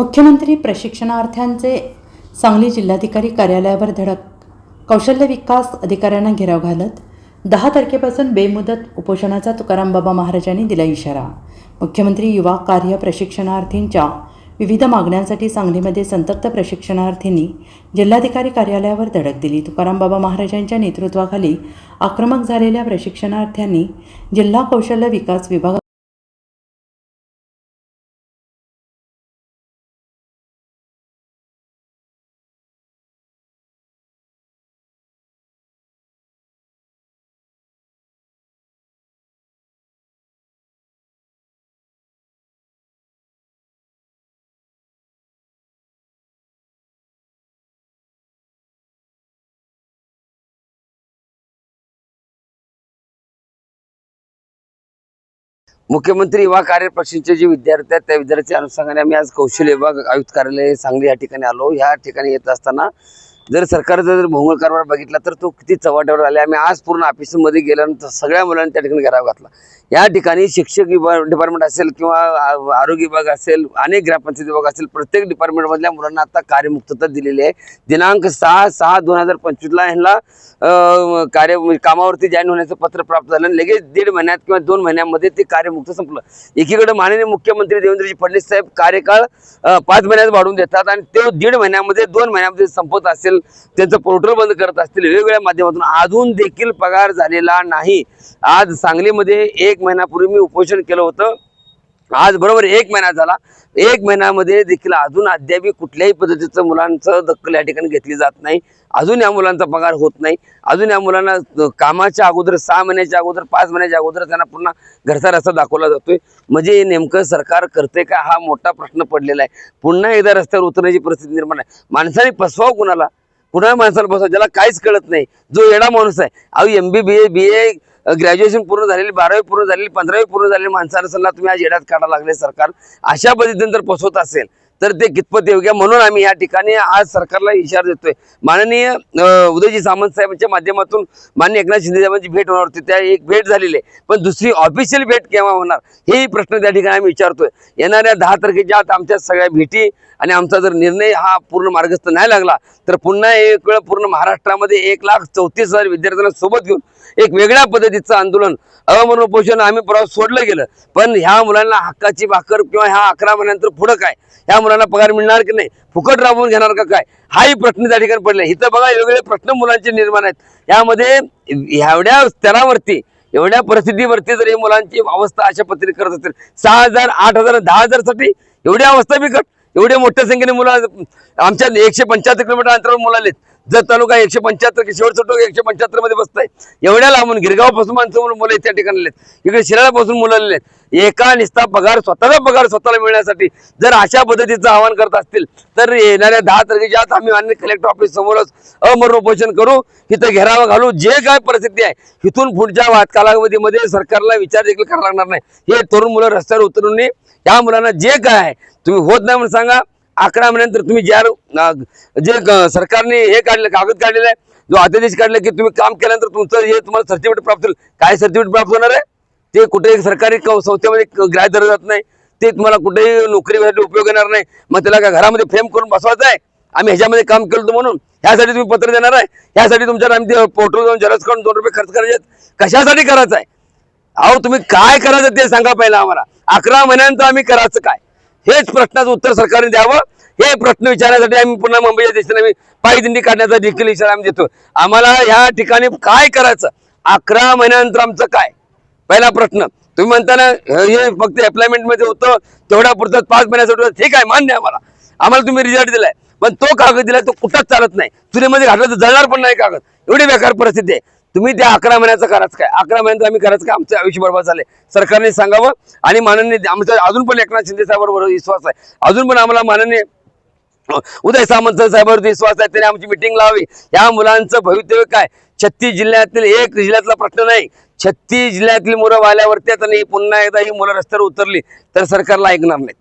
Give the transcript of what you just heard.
मुख्यमंत्री प्रशिक्षणार्थ्यांचे सांगली जिल्हाधिकारी कार्यालयावर धडक कौशल्य विकास अधिकाऱ्यांना घेराव घालत दहा तारखेपासून बेमुदत उपोषणाचा तुकाराम बाबा महाराजांनी दिला इशारा. मुख्यमंत्री युवा कार्य प्रशिक्षणार्थींच्या विविध मागण्यांसाठी सांगलीमध्ये संतप्त प्रशिक्षणार्थींनी जिल्हाधिकारी कार्यालयावर धडक दिली. तुकाराम बाबा महाराजांच्या नेतृत्वाखाली आक्रमक झालेल्या प्रशिक्षणार्थ्यांनी जिल्हा कौशल्य विकास विभाग मुख्यमंत्री युवा कार्य जे विद्यार्थी आहेत त्या विद्यार्थ्याच्या अनुषंगाने आम्ही आज कौशल्य विभाग आयुक्त कार्यालय सांगली या ठिकाणी आलो. ह्या ठिकाणी येत असताना जर सरकारचा जर भोंगळ कारभार बघितला तर तो किती चव्हाट्यावर आले. आम्ही आज पूर्ण ऑफिसमध्ये गेल्यानंतर सगळ्या मुलांनी त्या ठिकाणी घराव घातला. या ठिकाणी शिक्षक विभाग डिपार्टमेंट असेल किंवा आरोग्य विभाग असेल अनेक ग्रामपंचायत विभाग असेल प्रत्येक डिपार्टमेंटमधल्या मुलांना आता कार्यमुक्तता दिलेली आहे. दिनांक सहा सहा दोन हजार पंचवीसला ह्यांना कार्य म्हणजे कामावरती जॉईन होण्याचं पत्र प्राप्त झालं आणि लगेच दीड महिन्यात किंवा दोन महिन्यामध्ये ते कार्यमुक्त संपलं. एकीकडे माननीय मुख्यमंत्री देवेंद्रजी फडणवीस साहेब कार्यकाळ पाच महिन्यात वाढवून देतात आणि ते दीड महिन्यामध्ये दोन महिन्यामध्ये संपत असेल. त्यांचं पोर्टल बंद करत असतील वेगवेगळ्या माध्यमातून अजून देखील पगार झालेला नाही. आज सांगलीमध्ये एक महिन्यापूर्वी मी उपोषण केलं होतं. आज बरोबर एक महिना झाला. एक महिन्यामध्ये देखील अजून अद्याप कुठल्याही पद्धतीचं मुलांचं दखल या ठिकाणी घेतली जात नाही. अजून या मुलांचा पगार होत नाही. अजून या मुलांना कामाच्या अगोदर सहा महिन्याच्या अगोदर पाच महिन्याच्या अगोदर त्यांना पुन्हा घरचा रस्ता दाखवला जातोय. म्हणजे नेमकं सरकार करते का? हा मोठा प्रश्न पडलेला आहे. पुन्हा एकदा रस्त्यावर उतरण्याची परिस्थिती निर्माण आहे. माणसाने फसवावं कुणाला? पुन्हा माणसाला बसवा ज्याला काहीच कळत नाही. जो येडा माणूस आहे. अहो M B B A B A graduation पूर्ण झालेली बारावी पूर्ण झालेली पंधरावी पूर्ण झालेली माणसाला सल्ला तुम्ही आज येड्यात काढा लागले सरकार अशा पद्धतीने जर बसवत असेल तर ते कितपत योग्य म्हणून आम्ही या ठिकाणी आज सरकारला इशारा देतोय. माननीय उदयजी सामंत साहेबांच्या माध्यमातून माननीय एकनाथ शिंदे साहेबांची भेट होणार होती. त्या एक भेट झालेली आहे. पण दुसरी ऑफिशियल भेट केव्हा होणार? हेही प्रश्न त्या ठिकाणी आम्ही विचारतोय. येणाऱ्या दहा तारखेच्या आत आमच्या सगळ्या भेटी आणि आमचा जर निर्णय हा पूर्ण मार्गस्थ नाही लागला तर पुन्हा एक वेळ पूर्ण महाराष्ट्रामध्ये एक लाख चौतीस हजार विद्यार्थ्यांना सोबत घेऊन एक वेगळ्या पद्धतीचं आंदोलन अमरण उपोषण आम्ही परवा सोडलं गेलं. पण ह्या मुलांना हक्काची भाकर किंवा ह्या अकरा महिन्यानंतर पुढं काय? ह्या मुलांना पगार मिळणार की नाही? फुकट राबवून घेणार का काय? हाही प्रश्न त्या ठिकाणी पडले. इथं बघा वेगवेगळे प्रश्न मुलांचे निर्माण आहेत. यामध्ये एवढ्या स्तरावरती एवढ्या परिस्थितीवरती जर हे मुलांची अवस्था अशा पद्धतीने करत असतील सहा हजार आठ हजार दहा हजारसाठी एवढी अवस्था बिकट. एवढे मोठ्या संख्येने मुलं आमच्या एकशे पंच्याहत्तर किलोमीटर अंतरावर मुलं आलेत. जर तालुका एकशे पंच्याहत्तर शेवटचा टोक एकशे पंच्याहत्तरमध्ये आहे एवढ्या लांबून गिरगावपासून माणसं मुलं त्या ठिकाणी इकडे शिराळापासून मुलं आलेले आहेत. एका निस्ता पगार स्वतःचा पगार स्वतःला मिळण्यासाठी जर अशा पद्धतीचं आवाहन करत असतील तर येणाऱ्या दहा तारखेच्या आत आम्ही मान्य कलेक्टर ऑफिस समोरच अमरण उपोषण करू तिथं घेरावा घालू. जे काय परिस्थिती आहे इथून पुढच्या वाद कालावधीमध्ये सरकारला विचार देखील करावा लागणार नाही. हे तरुण मुलं रस्त्यावर उतरून या मुलांना जे काय आहे तुम्ही होत नाही म्हणून सांगा. अकरा महिन्यानंतर तुम्ही ज्या जे सरकारने हे काढलं कागद काढलेला आहे जो आदेश काढला की तुम्ही काम केल्यानंतर तुमचं हे तुम्हाला सर्टिफिकेट प्राप्त होईल. काय सर्टिफिकेट प्राप्त होणार आहे? ते कुठेही सरकारी संस्थेमध्ये क- ग्राह्य धरलं जात नाही. ते तुम्हाला कुठेही नोकरीसाठी उपयोग येणार नाही. मग त्याला काय घरामध्ये फ्रेम करून बसवायचं आहे. आम्ही ह्याच्यामध्ये काम केलं होतं म्हणून. ह्यासाठी तुम्ही पत्र देणार आहे. ह्यासाठी तुमच्या आम्ही पोर्टल जाऊन जरच करून दोन रुपये खर्च करायचे कशासाठी करायचं आहे? अहो तुम्ही काय करायचं ते सांगा पहिला आम्हाला. अकरा महिन्यानंतर आम्ही करायचं काय? हेच प्रश्नाचं उत्तर सरकारने द्यावं. हे प्रश्न विचारण्यासाठी आम्ही पुन्हा मुंबईच्या दिशेने आम्ही पायदिंडी काढण्याचा देखील इशारा आम्ही देतो. आम्हाला ह्या ठिकाणी काय करायचं? अकरा महिन्यानंतर आमचं काय? पहिला प्रश्न. तुम्ही म्हणताना हे फक्त एम्प्लॉयमेंटमध्ये होतं तेवढ्या पुरतं पाच महिन्यासाठी ठीक आहे मान्य आम्हाला. आम्हाला तुम्ही रिझल्ट दिलाय. पण तो कागद दिलाय तो कुठंच चालत नाही. चुलीमध्ये घातला तर जळणार पण नाही कागद. एवढी बेकार परिस्थिती आहे. तुम्ही त्या अकरा महिन्याचं करायचं काय? अकरा महिन्यात आम्ही करायचं काय? आमचं आयुष्य बरोबर झाले सरकारने सांगावं आणि माननीय आमचा अजून पण एकनाथ शिंदे साहेबांवर विश्वास आहे. अजून पण आम्हाला माननीय उदय सामंत साहेबांवरती विश्वास आहे. त्यांनी आमची मिटिंग लावावी. या मुलांचं भवितव्य काय? छत्तीस जिल्ह्यातील एक जिल्ह्यातला प्रश्न नाही. छत्तीस जिल्ह्यातली मुलं वाल्यावरती आता पुन्हा एकदा ही मुलं रस्त्यावर उतरली तर सरकारला ऐकणार नाहीत.